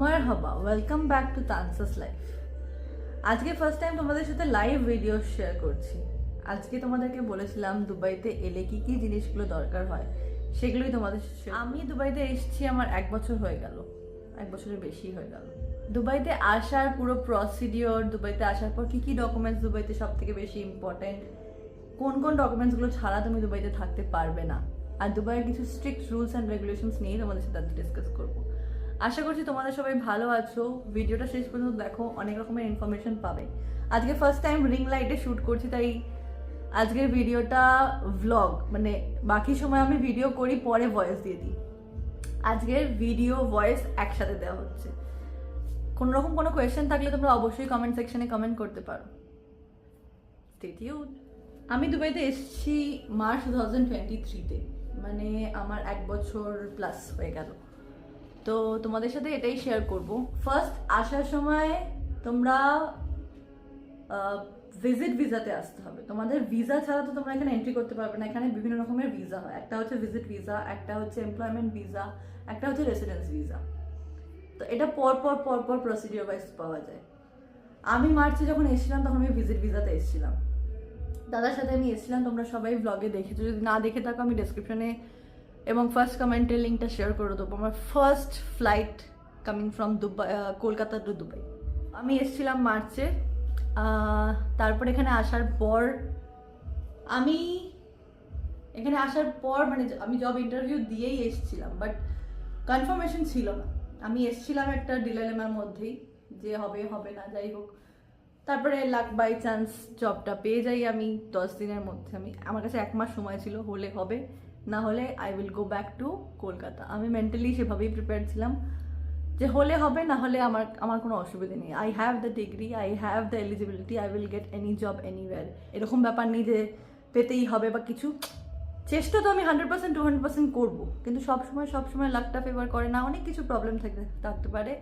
মারহাবা welcome back to তানসাস life আজকে ফার্স্ট টাইম তোমাদের সাথে লাইভ ভিডিও শেয়ার করছি। আজকে তোমাদেরকে বলেছিলাম দুবাইতে এলে কি কি জিনিসগুলো দরকার হয় সেগুলোই তোমাদের আমি দুবাইতে এসেছি আমার এক বছর হয়ে গেল। এক বছরের বেশি হয়ে গেল। দুবাইতে আসার পুরো প্রসিডিওর দুবাইতে আসার পর কি কি ডকুমেন্টস দুবাইতে সব থেকে বেশি ইম্পর্টেন্ট কোন কোন ডকুমেন্টসগুলো ছাড়া তুমি দুবাইতে থাকতে পারবে না? আর দুবাইয়ের কিছু স্ট্রিক্ট রুলস অ্যান্ড রেগুলেশনস নিয়ে তোমাদের সাথে ডিসকাস করব। আশা করছি তোমাদের সবাই ভালো আছো। ভিডিওটা শেষ পর্যন্ত দেখো, অনেক রকমের ইনফরমেশন পাবে। আজকে ফার্স্ট টাইম রিং লাইটে শ্যুট করছি, তাই আজকের ভিডিওটা ভ্লগ মানে বাকি সময় আমি ভিডিও করি, পরে ভয়েস দিয়ে দিই। আজকের ভিডিও ভয়েস একসাথে দেওয়া হচ্ছে। কোনো রকম কোনো কোয়েশ্চেন থাকলে তোমরা অবশ্যই কমেন্ট সেকশনে কমেন্ট করতে পারো। Tuned. আমি দুবাইতে এসেছি মার্চ টু থাউজেন্ড টোয়েন্টি থ্রিতে মানে আমার এক বছর প্লাস হয়ে গেল। তো তোমাদের সাথে এটাই শেয়ার করব। ফার্স্ট আসার সময় তোমরা ভিজিট ভিসাতে আসতে হবে। তোমাদের ভিসা ছাড়া তো তোমরা এখানে এন্ট্রি করতে পারবে না। এখানে বিভিন্ন রকমের ভিসা হয়। একটা হচ্ছে ভিজিট ভিসা একটা হচ্ছে এমপ্লয়মেন্ট ভিসা একটা হচ্ছে রেসিডেন্স ভিসা তো এটা পর পর পর পর প্রসিডিওর ওয়াইজ পাওয়া যায়। আমি মার্চে যখন এসেছিলাম, তখন আমি ভিজিট ভিসাতে এসেছিলাম। দাদার সাথে আমি এসেছিলাম, তোমরা সবাই ব্লগে দেখেছ। যদি না দেখে থাকো, আমি ডেসক্রিপশনে এবং ফার্স্ট কমেন্টের লিঙ্কটা শেয়ার করে দেবো। আমার first flight coming from Dubai Kolkata to Dubai আমি এসেছিলাম মার্চে তারপর এখানে আসার পর আমি এখানে আসার পর মানে আমি জব ইন্টারভিউ দিয়েই এসেছিলাম বাট কনফার্মেশন ছিল না। আমি এসেছিলাম একটা ডিলেলেমার মধ্যেই, যে হবে হবে না, যাই হোক। তারপরে লাক বাই চান্স জবটা পেয়ে যাই আমি দশ দিনের মধ্যে। আমি আমার কাছে এক মাস সময় ছিল, হলে হবে। না হলে I will go back to Kolkata আমি মেন্টালি সেভাবেই প্রিপেয়ার ছিলাম যে হলে হবে না হলে আমার আমার কোনো অসুবিধা নেই। I have the degree I have the eligibility I will get any job anywhere এরকম ব্যাপার নেই যে পেতেই হবে বা কিছু। চেষ্টা তো আমি hundred percent to hundred percent করব। কিন্তু সবসময় সবসময় লাকটা ফেভার করে না, অনেক কিছু প্রবলেম থাকতে থাকতে পারে।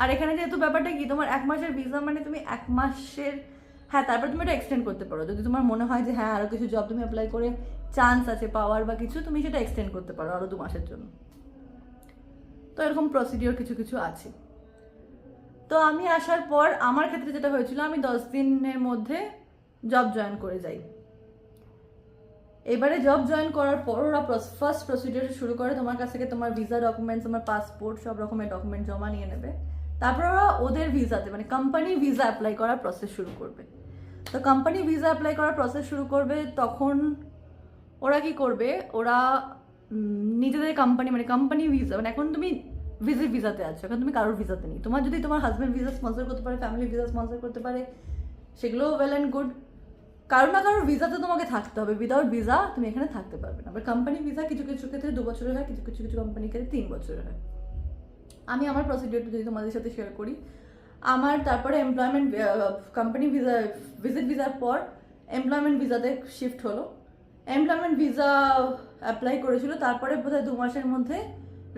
আর এখানে যেহেতু ব্যাপারটা কি, তোমার এক মাসের ভিসা মানে তুমি এক মাসের হ্যাঁ তারপর তুমি এটা এক্সটেন্ড করতে পারো। যদি তোমার মনে হয় যে হ্যাঁ আরও কিছু জব তুমি অ্যাপ্লাই করে চান্স আছে পাওয়ার বা কিছু, তুমি সেটা এক্সটেন্ড করতে পারো আরও দু মাসের জন্য। তো এরকম প্রসিডিওর কিছু কিছু আছে। তো আমি আসার পর আমার ক্ষেত্রে যেটা হয়েছিল, আমি দশ দিনের মধ্যে জব জয়েন করে যাই। এবারে জব জয়েন করার পর ওরা ফার্স্ট প্রসিডিওর শুরু করে তোমার কাছ থেকে তোমার ভিসা ডকুমেন্টস তোমার পাসপোর্ট সব রকমের ডকুমেন্ট জমা নিয়ে নেবে। তারপর ওরা ওদের ভিসাতে মানে কোম্পানি ভিসা অ্যাপ্লাই করার প্রসেস শুরু করবে। তো কোম্পানি ভিসা অ্যাপ্লাই করার প্রসেস শুরু করবে, তখন ওরা কি করবে? ওরা নিজেদের কোম্পানি মানে কোম্পানি ভিসা মানে এখন তুমি ভিজিট ভিসাতে আছো, এখন তুমি কারোর ভিসাতে নেই। তোমার যদি তোমার হাজব্যান্ড ভিসা স্পন্সর করতে পারে ফ্যামিলি ভিসা স্পন্সর করতে পারে সেগুলো ওয়েল অ্যান্ড গুড কারও না কারোর ভিসাতে তোমাকে থাকতে হবে। উইদাউট ভিসা তুমি এখানে থাকতে পারবে না। বাট কোম্পানি ভিসা কিছু কিছু ক্ষেত্রে দু বছরের হয়, কিছু কিছু কিছু কোম্পানির ক্ষেত্রে তিন বছরের হয়। আমি আমার প্রসিডিওরটা যদি তোমাদের সাথে শেয়ার করি, আমার তারপরে এমপ্লয়মেন্ট কোম্পানি ভিসা ভিজিট ভিসার পর এমপ্লয়মেন্ট ভিসাতে শিফট হলো। এমপ্লয়মেন্ট ভিসা অ্যাপ্লাই করেছিল, তারপরে বোধহয় দু মাসের মধ্যে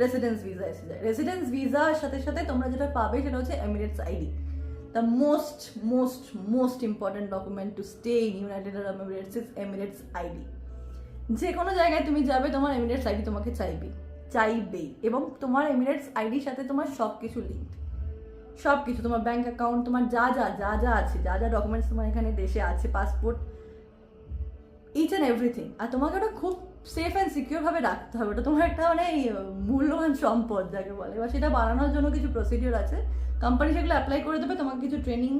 রেসিডেন্স ভিসা এসে যায়। রেসিডেন্স ভিসার সাথে সাথে তোমরা যেটা পাবে সেটা হচ্ছে Emirates ID the most most most important document to stay in United Arab Emirates is Emirates ID যে কোনো জায়গায় তুমি যাবে, তোমার এমিরেটস আইডি তোমাকে চাইবে। চাইবেই। এবং তোমার এমিরেটস আইডির সাথে তোমার সব কিছু লিঙ্ক সব কিছু তোমার ব্যাঙ্ক অ্যাকাউন্ট তোমার যা যা যা যা আছে, যা যা ডকুমেন্টস তোমার এখানে দেশে আছে পাসপোর্ট ইচ অ্যান্ড এভরিথিং আর তোমাকে ওটা খুব সেফ অ্যান্ড সিকিউর ভাবে রাখতে হবে। ওটা তোমার একটা মানে মূল্যবান সম্পদ, যাকে বলে। এবার সেটা বানানোর জন্য কিছু প্রসিডিওর আছে। কোম্পানি সেগুলো অ্যাপ্লাই করে দেবে, তোমাকে কিছু ট্রেনিং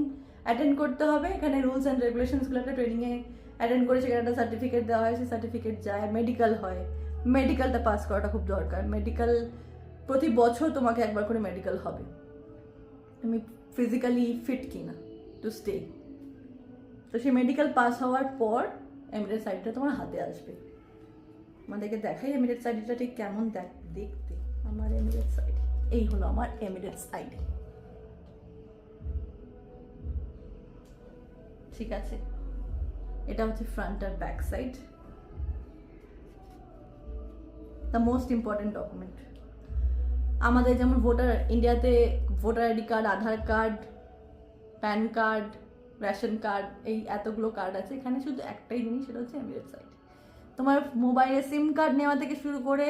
অ্যাটেন্ড করতে হবে। এখানে রুলস অ্যান্ড রেগুলেশনসগুলো একটা ট্রেনিংয়ে অ্যাটেন্ড করে সেখানে একটা সার্টিফিকেট দেওয়া হয়। সেই সার্টিফিকেট যায়। মেডিকেল হয়। মেডিকেলটা পাস করাটা খুব দরকার। মেডিকেল প্রতি বছর তোমাকে একবার করে মেডিকেল হবে। তুমি ফিজিক্যালি ফিট কিনা টু স্টে তো সেই মেডিকেল পাস হওয়ার পর এমিরেটস আইডিটা তোমার হাতে আসবে। আমাদেরকে দেখাই এমিরেটস আইডিটা ঠিক কেমন দেখ, দেখতে। আমার এমিরেটস আইডি এই হলো আমার এমিরেটস আইডি ঠিক আছে? এটা হচ্ছে front R back side the most important document আমাদের যেমন ভোটার ইন্ডিয়াতে voter ID card Aadhaar card PAN card ration card, এই এতগুলো কার্ড আছে। এখানে শুধু একটাই জিনিস, সেটা হচ্ছে এমিরেটস আইডি তোমার মোবাইলে সিম কার্ড নেওয়া থেকে শুরু করে,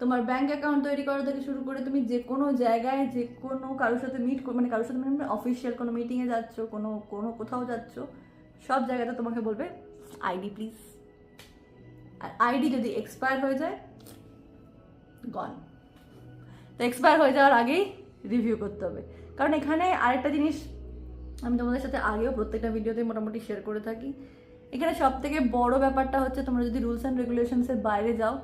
তোমার ব্যাঙ্ক অ্যাকাউন্ট তৈরি করা থেকে শুরু করে, তুমি যে কোনো জায়গায়, যে কোনো কারোর সাথে মিট মানে কারোর সাথে মানে অফিসিয়াল কোনো মিটিংয়ে যাচ্ছ, কোনো কোনো কোথাও যাচ্ছ, সব জায়গাতে তোমাকে বলবে আইডি প্লিজ আর আইডি যদি এক্সপায়ার হয়ে যায় গন তো এক্সপায়ার হয়ে যাওয়ার আগেই রিভিউ করতে হবে। কারণ এখানে আরেকটা জিনিস আমি তোমাদের সাথে আগেও প্রত্যেকটা ভিডিওতে মোটামুটি শেয়ার করে থাকি। এখানে সব থেকে বড় ব্যাপারটা হচ্ছে, তোমরা যদি রুলস অ্যান্ড রেগুলেশনসের বাইরে যাও,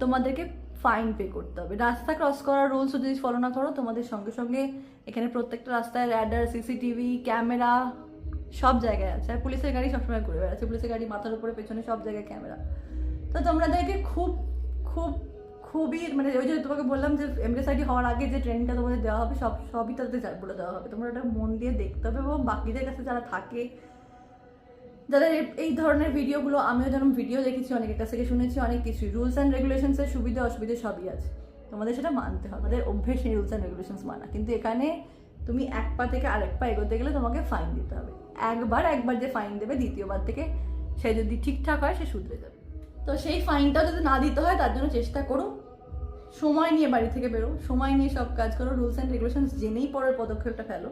তোমাদেরকে ফাইন পে করতে হবে। রাস্তা ক্রস করার রুলস যদি ফলো না করো, তোমাদের সঙ্গে সঙ্গে এখানে প্রত্যেকটা রাস্তায় র্যাডার সিসিটিভি ক্যামেরা সব জায়গায় আছে। আর পুলিশের গাড়ি সবসময় ঘুরে বেড়াচ্ছে। পুলিশের গাড়ি মাথার উপরে, পেছনে সব জায়গায় ক্যামেরা তো তোমাদেরকে খুব খুব খুবই মানে ওই যে তোমাকে বললাম যে এমএসআইডি হওয়ার আগে যে ট্রেনিংটা তোমাদের দেওয়া হবে, সব, সবই তাদের বলে দেওয়া হবে। তোমরা ওটা মন দিয়ে দেখতে হবে এবং বাকিদের কাছে যারা থাকে, যাদের এই- ধরনের ভিডিওগুলো, আমিও যেরকম ভিডিও দেখেছি, অনেকের কাছ থেকে শুনেছি, অনেক কিছু রুলস অ্যান্ড রেগুলেশনসের সুবিধা, অসুবিধা সবই আছে। তোমাদের সেটা মানতে হবে, আমাদের অভ্যেস নেই রুলস অ্যান্ড রেগুলেশনস মানা। কিন্তু এখানে তুমি এক পা থেকে আরেক পা এগোতে গেলে তোমাকে ফাইন দিতে হবে। একবার একবার যে ফাইন দেবে, দ্বিতীয়বার থেকে সে যদি ঠিকঠাক হয়, সে শুধরে যাবে। তো সেই ফাইনটা যদি না দিতে হয়, তার জন্য চেষ্টা করো সময় নিয়ে বাড়ি থেকে বেরো, সময় নিয়ে সব কাজ করো রুলস অ্যান্ড রেগুলেশনস জেনেই পরের পদক্ষেপটা ফেলো।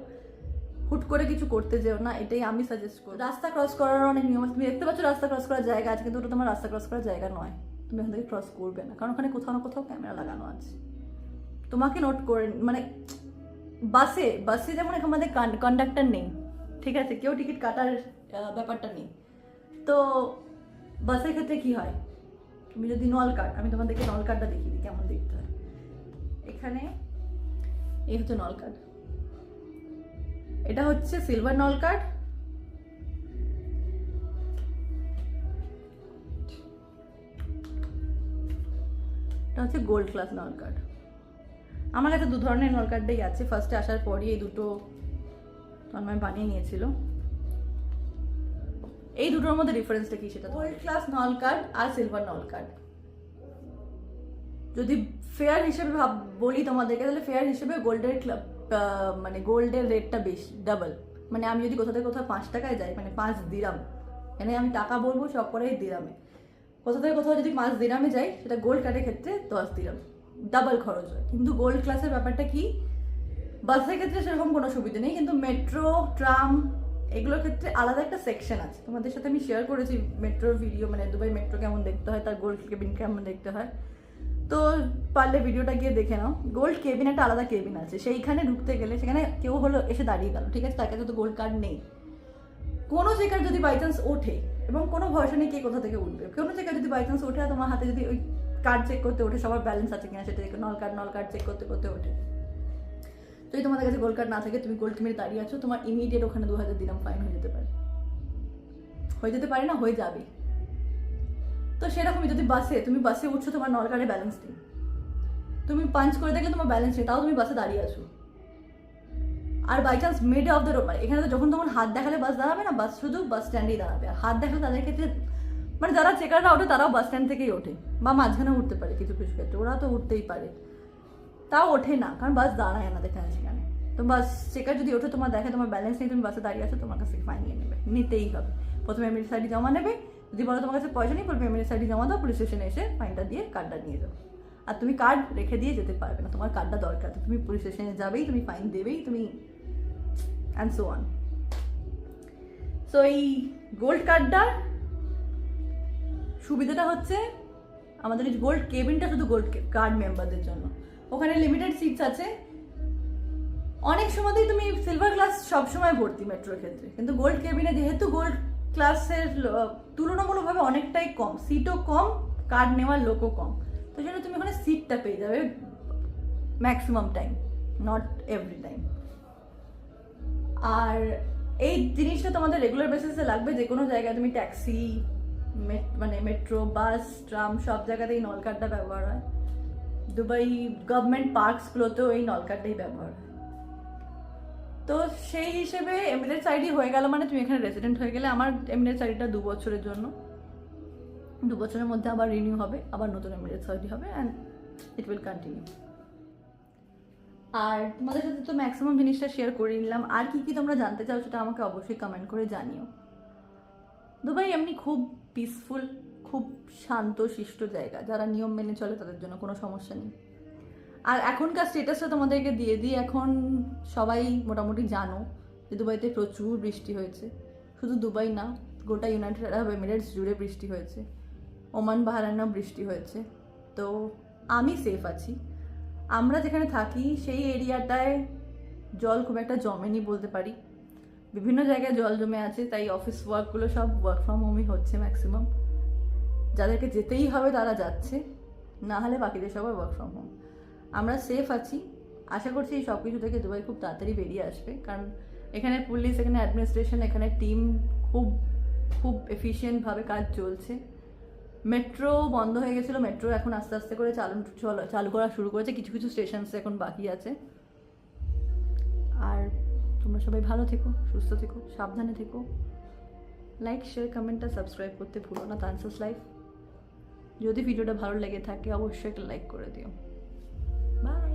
হুট করে কিছু করতে যেও না, এটাই আমি সাজেস্ট করি রাস্তা ক্রস করার অনেক নিয়ম আছে। তুমি দেখতে পাচ্ছ রাস্তা ক্রস করার জায়গা আছে, কিন্তু ওটা তোমার রাস্তা ক্রস করার জায়গা নয়। তুমি ওখান থেকে ক্রস করবে না। কারণ ওখানে কোথাও না কোথাও ক্যামেরা লাগানো আছে। তোমাকে নোট করে মানে বাসে বাসে যেমন আমাদের কন্ডাক্টর নেই, ঠিক আছে? কেউ টিকিট কাটার ব্যাপারটা নেই। তো বাসের ক্ষেত্রে কি হয়? তুমি যদি নল কার্ড আমি তোমাদেরকে নল কার্ডটা দেখিয়ে দিই, কেমন দেখতে। এখানে এই হচ্ছে নল কার্ড এটা হচ্ছে সিলভার নল কার্ড এটা হচ্ছে গোল্ড ক্লাস নল কার্ড আমার কাছে দু ধরনের নল কার্ডটাই আছে। ফার্স্টে আসার পরই এই দুটো তন্ময় বানিয়ে নিয়েছিল। এই দুটোর মধ্যে ডিফারেন্সটা কি সেটা গোল্ড ক্লাস নল কার্ড আর সিলভার নল কার্ড যদি ফেয়ার হিসেবে ভাব, বলি তোমাদেরকে, তাহলে ফেয়ার হিসেবে গোল্ডের ক্লাব মানে গোল্ডের রেটটা বেশি ডাবল মানে আমি যদি কোথা থেকে কোথাও পাঁচ টাকায় যাই মানে পাঁচ দিরাম মানে আমি টাকা বলব, সব করেই দিরামে। কোথা থেকে কোথাও যদি পাঁচ দিরামে যাই, সেটা গোল্ড কার্ডের ক্ষেত্রে দশ দিরাম। ডাবল খরচ হয়। কিন্তু গোল্ড ক্লাসের ব্যাপারটা কি? বাসের ক্ষেত্রে সেরকম কোনো সুবিধা নেই, কিন্তু মেট্রো ট্রাম এগুলোর ক্ষেত্রে আলাদা একটা সেকশন আছে। তোমাদের সাথে আমি শেয়ার করেছি মেট্রোর ভিডিও মানে দুবাই মেট্রো কেমন দেখতে হয়, তার গোল্ড কেবিন কেমন দেখতে হয়। তো পারলে ভিডিওটা গিয়ে দেখে নাও। গোল্ড কেবিন একটা আলাদা কেবিন আছে। সেইখানে ঢুকতে গেলে সেখানে কেউ হলো এসে দাঁড়িয়ে গেল। ঠিক আছে, তার কাছে তো গোল্ড কার্ড নেই। কোনো জায়গায় যদি বাই চান্স ওঠে, এবং কোনো ভরসা নেই কে কোথা থেকে উঠবে, কোনো জায়গায় যদি বাই চান্স ওঠে আর তোমার হাতে যদি ওই কার্ড চেক করতে ওঠে, সবার ব্যালেন্স আছে কিনা সেটা নল কার্ড নল কার্ড চেক করতে করতে ওঠে। যদি তোমাদের কাছে গোল্ড কার্ড না থাকে, তুমি গোল্ড কিনে দাঁড়িয়ে আছো, তোমার ইমিডিয়েট ওখানে দু হাজার দিলাম ফাইন হয়ে যেতে পারে। হয়ে যেতে পারে না, হয়ে যাবে। তো সেরকমই যদি বাসে, তুমি বাসে উঠছো, তোমার নল ব্যালেন্স নেই। তুমি পাঞ্চ করে দেখলে তোমার ব্যালেন্স নেই, তাও তুমি বাসে দাঁড়িয়ে আছো। আর by chance mid of the road মানে এখানে তো যখন তখন হাত দেখালে বাস দাঁড়াবে না বাস শুধু বাস স্ট্যান্ডেই দাঁড়াবে। আর হাত দেখালে তাদের ক্ষেত্রে মানে যারা চেকাররা ওঠে, তারাও বাস স্ট্যান্ড থেকেই ওঠে। বা মাঝখানে উঠতে পারে কিছু কিছু ক্ষেত্রে, ওরা তো উঠতেই পারে। তাও ওঠে না, কারণ বাস দাঁড়ায় না দেখানে সেখানে তো বাস চেকার যদি ওঠে, তোমার দেখে তোমার ব্যালেন্স নেই, তুমি বাসে দাঁড়িয়ে আছো, তোমার কাছে ফাইন নিয়ে নেবে। নিতেই হবে। প্রথমে এমএলএস আইডি জমা নেবে যদি বলো তোমার কাছে পয়সা নেই বলবে এমএলএস আইডি জমা দাও পুলিশ স্টেশনে এসে ফাইনটা দিয়ে কার্ডটা নিয়ে যাও। আর তুমি কার্ড রেখে দিয়ে যেতে পারবে না, তোমার কার্ডটা দরকার। তো তুমি পুলিশ স্টেশনে যাবেই, তুমি ফাইন দেবেই, তুমি অ্যান্ড সো অন সো এই গোল্ড কার্ডটার সুবিধাটা হচ্ছে আমাদের এই গোল্ড কেবিনটা শুধু গোল্ড কার্ড মেম্বারদের জন্য। ওখানে লিমিটেড সিটস আছে। অনেক সময়তেই তুমি সিলভার ক্লাস সবসময় ভর্তি মেট্রোর ক্ষেত্রে। কিন্তু গোল্ড কেবিনে যেহেতু গোল্ড ক্লাসের তুলনামূলকভাবে অনেকটাই কম। সিটও কম কার্ড নেওয়ার লোকও কম। তো জন্য তুমি ওখানে সিটটা পেয়ে যাবে maximum time not every time আর এই জিনিসটা তোমাদের রেগুলার বেসিসে লাগবে, যে কোনো জায়গায় তুমি ট্যাক্সি মানে মেট্রো বাস ট্রাম সব জায়গাতেই নল কার্ডটা ব্যবহার হয়। দুবাই গভর্নমেন্ট পার্কসগুলোতেও এই নল কার্ডটাই ব্যবহার হয়। তো সেই হিসেবে এমিরেটস আইডি হয়ে গেল মানে তুমি এখানে রেসিডেন্ট হয়ে গেলে আমার এমিরেটস আইডিটা দু বছরের জন্য। দু বছরের মধ্যে আবার রিনিউ হবে, আবার নতুন এমিরেটস আইডি হবে অ্যান্ড ইট উইল কন্টিনিউ আর তোমাদের সাথে তো ম্যাক্সিমাম জিনিসটা শেয়ার করে নিলাম। আর কি কি তোমরা জানতে চাও সেটা আমাকে অবশ্যই কমেন্ট করে জানিও। দুবাই এমনি খুব পিসফুল খুব শান্ত, শিষ্ট জায়গা। যারা নিয়ম মেনে চলে তাদের জন্য কোনো সমস্যা নেই। আর এখনকার স্টেটাসটা তোমাদেরকে দিয়ে দিই, এখন সবাই মোটামুটি জানো যে দুবাইতে প্রচুর বৃষ্টি হয়েছে। শুধু দুবাই না, গোটা ইউনাইটেড আরব এমিরেটস জুড়ে বৃষ্টি হয়েছে। ওমান বাহারানেও বৃষ্টি হয়েছে। তো আমি সেফ আছি। আমরা যেখানে থাকি, সেই এরিয়াটায় জল খুব একটা জমেনি বলতে পারি। বিভিন্ন জায়গায় জল জমে আছে, তাই অফিস ওয়ার্কগুলো সব ওয়ার্ক ফ্রম হোমই হচ্ছে ম্যাক্সিমাম যাদেরকে যেতেই হবে তারা যাচ্ছে, না হলে বাকিদের সবাই ওয়ার্ক ফ্রম হোম আমরা সেফ আছি। আশা করছি এই সব কিছু থেকে দুবাই খুব তাড়াতাড়ি বেরিয়ে আসবে। কারণ এখানে পুলিশ এখানে অ্যাডমিনিস্ট্রেশন এখানে টিম খুব খুব এফিশিয়েন্টভাবে কাজ চলছে। মেট্রো বন্ধ হয়ে গেছিল মেট্রো এখন আস্তে আস্তে করে চালু চালু করা শুরু করেছে। কিছু কিছু স্টেশনস এখন বাকি আছে। আর তোমরা সবাই ভালো থেকো, সুস্থ থেকো, সাবধানে থেকো। লাইক শেয়ার কমেন্ট আর সাবস্ক্রাইব করতে ভুলো না তানসাস লাইফ যদি ভিডিওটা ভালো লেগে থাকে, অবশ্যই একটা লাইক করে দিও। Bye.